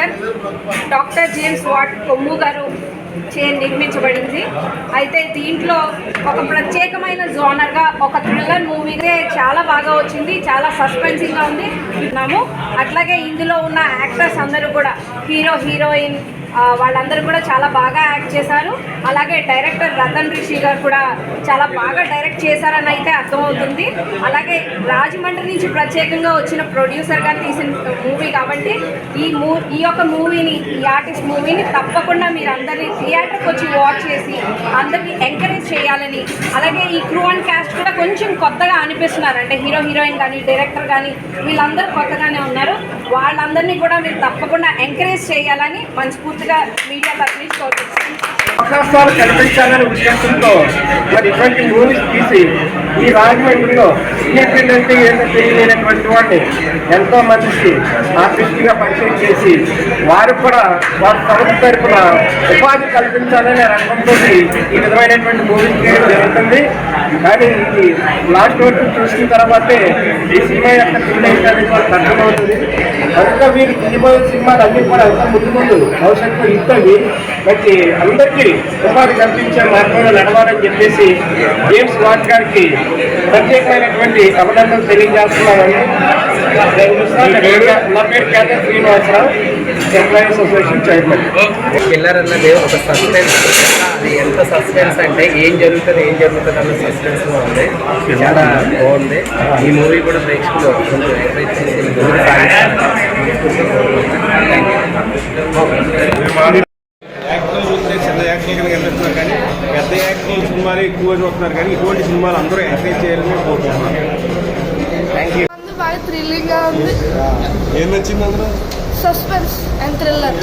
Producer doctor James Watt Kommu గారు. చే నిర్మించబడింది. అయితే దీంట్లో ఒక ప్రత్యేకమైన జోనర్గా ఒక థ్రిల్లర్ మూవీగా చాలా బాగా వచ్చింది చాలా సస్పెన్సింగ్గా ఉంది. ఉన్నాము. అట్లాగే ఇందులో ఉన్న యాక్టర్స్ అందరూ కూడా హీరో హీరోయిన్ వాళ్ళందరూ కూడా చాలా బాగా యాక్ట్ చేశారు. అలాగే డైరెక్టర్ రతన్ రిషి గారు కూడా చాలా బాగా డైరెక్ట్ చేశారని అయితే అర్థమవుతుంది. అలాగే రాజమండ్రి నుంచి ప్రత్యేకంగా వచ్చిన ప్రొడ్యూసర్ గారు తీసిన మూవీ కాబట్టి ఈ మూ ఈ యొక్క మూవీని ఈ ఆర్టిస్ట్ మూవీని తప్పకుండా మీరు అందరినీ థియేటర్కి వచ్చి వాచ్ చేసి అందరినీ ఎంకరేజ్ చేయాలని అలాగే ఈ క్రూ అండ్ క్యాస్ట్ కూడా కొంచెం కొత్తగా అనిపిస్తున్నారు. అంటే హీరో హీరోయిన్ కానీ డైరెక్టర్ కానీ వీళ్ళందరూ కొత్తగానే ఉన్నారు. వాళ్ళందరినీ కూడా మీరు తప్పకుండా ఎంకరేజ్ చేయాలని మనస్ఫూర్తిగా మీడియా తరఫు నుంచి కోరుకుంటున్నాను అవకాశాలు కల్పించాలనే ఉద్దేశంతో మరి ఇటువంటి మూవీస్ తీసి ఈ రాజమండ్రిలో ఇండిపెండెంట్ ఏంటో తెలియలేనటువంటి వాడిని ఎంతో మందికి ఆర్టిస్ట్గా పరిచయం చేసి వారు కూడా వారి తరపు తరపున ఉపాధి కల్పించాలనే రంగంతో ఈ విధమైనటువంటి మూవీస్ తీయడం జరుగుతుంది. కానీ ఇది లాస్ట్ వరకు చూసిన తర్వాతే ఈ సినిమా యొక్క ఫీలింగ్ అర్థమవుతుంది. కనుక వీరు తీయబోయే సినిమాలు అన్ని కూడా అంత ముందు ముందు భవిష్యత్తులో ఇస్తుంది బట్టి అందరికీ ఉపాధి కల్పించే మార్గంలో నడవాలని చెప్పేసి జేమ్స్ వాట్ గారికి ప్రత్యేకమైనటువంటి అభినందనలు తెలియజేస్తున్నామని నా పేరు కేంద్ర Srinivasarao employees association chairman pillar అన్నది ఒక సస్పెన్స్ అది ఎంత సస్పెన్స్ అంటే ఏం జరుగుతుంది ఏం జరుగుతుంది అన్న సస్పెన్స్ ఉంది. చాలా బాగుంది. ఈ మూవీ కూడా ప్రేక్షకులు కొంచెం చూస్తే చిన్న కింద కనిపిస్తున్నారు కానీ పెద్ద యాక్టర్లు సినిమాలు ఎక్కువ చూస్తున్నారు కానీ ఇటువంటి సినిమాలు అందరూ ఎంకరేజ్ చేయాలని కోరుకుంటున్నాను థ్యాంక్ యూ ఉంది బాగా థ్రిల్లింగ్గా ఉంది. ఏం నచ్చింది అందులో? Suspense and thriller.